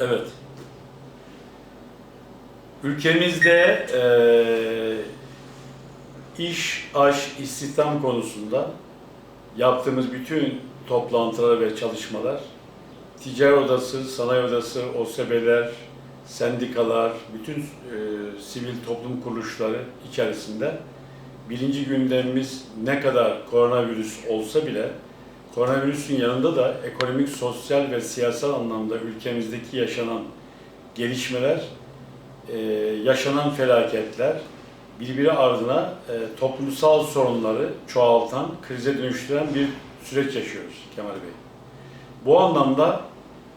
Evet. Ülkemizde eee iş, aş, istihdam konusunda yaptığımız bütün toplantılar ve çalışmalar ticaret odası, sanayi odası, OSB'ler, sendikalar, bütün eee, sivil toplum kuruluşları içerisinde birinci gündemimiz ne kadar koronavirüs olsa bile koronavirüsün yanında da ekonomik, sosyal ve siyasal anlamda ülkemizdeki yaşanan gelişmeler, eee, yaşanan felaketler birbiri ardına eee, toplumsal sorunları çoğaltan, krize dönüştüren bir süreç yaşıyoruz Kemal Bey. Bu anlamda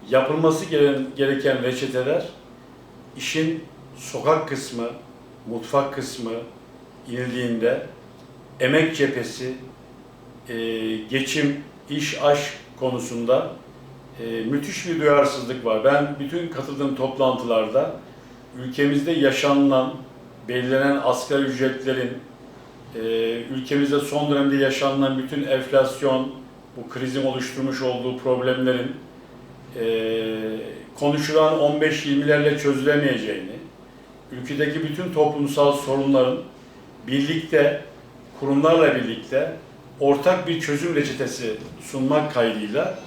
yapılması gereken reçeteler işin sokak kısmı, mutfak kısmı inildiğinde emek cephesi, e, geçim, iş, aş konusunda e, müthiş bir duyarsızlık var. Ben bütün katıldığım toplantılarda ülkemizde yaşanılan, belirlenen asgari ücretlerin, e, ülkemizde son dönemde yaşanılan bütün enflasyon, bu krizin oluşturmuş olduğu problemlerin e, konuşulan 15-20'lerle çözülemeyeceğini, ülkedeki bütün toplumsal sorunların birlikte, kurumlarla birlikte ortak bir çözüm reçetesi sunmak kaydıyla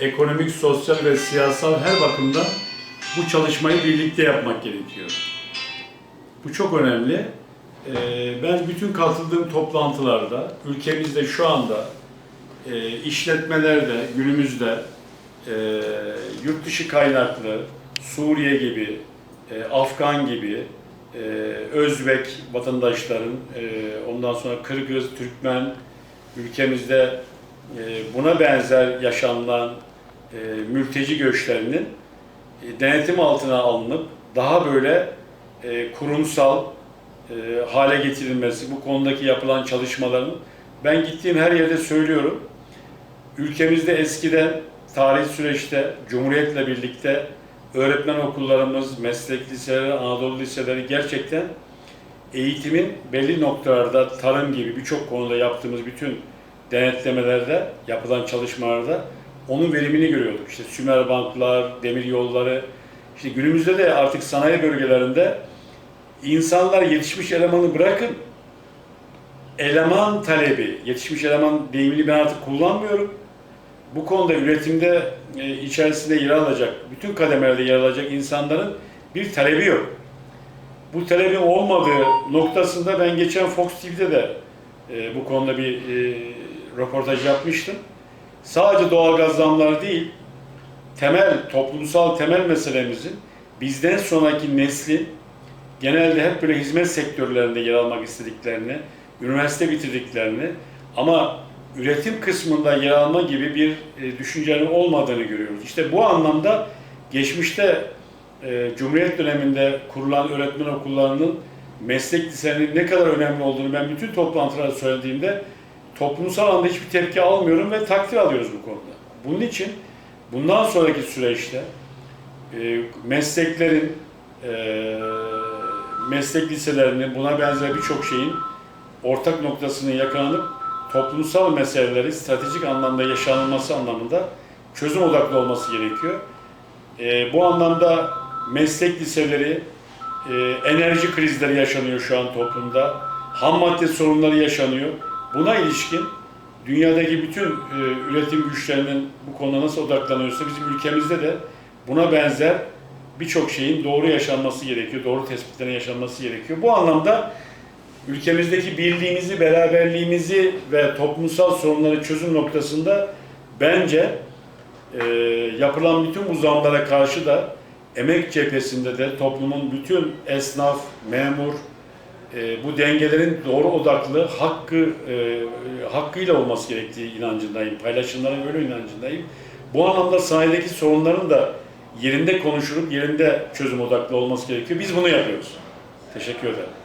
ekonomik, sosyal ve siyasal her bakımdan bu çalışmayı birlikte yapmak gerekiyor. Bu çok önemli. Ee, Ben bütün katıldığım toplantılarda ülkemizde şu anda e, işletmelerde günümüzde e, yurt dışı kaynaklı Suriye gibi, e, Afgan gibi, Özbek vatandaşların, ondan sonra Kırgız, Türkmen, ülkemizde e, buna benzer yaşanılan e, mülteci göçlerinin e, denetim altına alınıp daha böyle kurumsal hale getirilmesi, bu konudaki yapılan çalışmaların ben gittiğim her yerde söylüyorum. Ülkemizde eskiden tarih süreçte Cumhuriyet'le birlikte öğretmen okullarımız, meslek liseleri, Anadolu liseleri gerçekten eğitimin belli noktalarda tarım gibi birçok konuda yaptığımız bütün denetlemelerde, yapılan çalışmalarda onun verimini görüyorduk. İşte Sümer banklar, demir yolları, işte günümüzde de artık sanayi bölgelerinde insanlar yetişmiş elemanı bırakın, eleman talebi, yetişmiş eleman deyimini ben artık kullanmıyorum. Bu konuda üretimde e, içerisinde yer alacak, bütün kademelerde yer alacak insanların bir talebi yok. Bu talebin olmadığı noktasında ben geçen Fox TV'de de e, bu konuda bir e, röportaj yapmıştım. Sadece doğalgaz zamları değil, temel, toplumsal temel meselemizin bizden sonraki neslin genelde hep böyle hizmet sektörlerinde yer almak istediklerini, üniversite bitirdiklerini ama üretim kısmında yer alma gibi bir e, düşüncenin olmadığını görüyoruz. İşte bu anlamda geçmişte e, Cumhuriyet döneminde kurulan öğretmen okullarının meslek liselerinin ne kadar önemli olduğunu ben bütün toplantılarda söylediğimde toplumsal alanda hiçbir tepki almıyorum ve takdir alıyoruz bu konuda. Bunun için bundan sonraki süreçte e, mesleklerin, e, meslek liselerinin buna benzer birçok şeyin ortak noktasını yakalanıp toplumsal meseleleri stratejik anlamda yaşanılması anlamında çözüm odaklı olması gerekiyor. E, bu anlamda meslek liseleri, e, enerji krizleri yaşanıyor şu an toplumda, ham madde sorunları yaşanıyor. Buna ilişkin dünyadaki bütün e, üretim güçlerinin bu konuda nasıl odaklanıyorsa bizim ülkemizde de buna benzer birçok şeyin doğru yaşanması gerekiyor, doğru tespitlerin yaşanması gerekiyor. Bu anlamda ülkemizdeki birliğimizi, beraberliğimizi ve toplumsal sorunları çözüm noktasında bence e, yapılan bütün bu zamlara karşı da emek cephesinde de toplumun bütün esnaf, memur, e, bu dengelerin doğru odaklı hakkı e, hakkıyla olması gerektiği inancındayım. Paylaşımların öyle inancındayım. Bu anlamda sahadaki sorunların da yerinde konuşulup yerinde çözüm odaklı olması gerekiyor. Biz bunu yapıyoruz. Teşekkür ederim.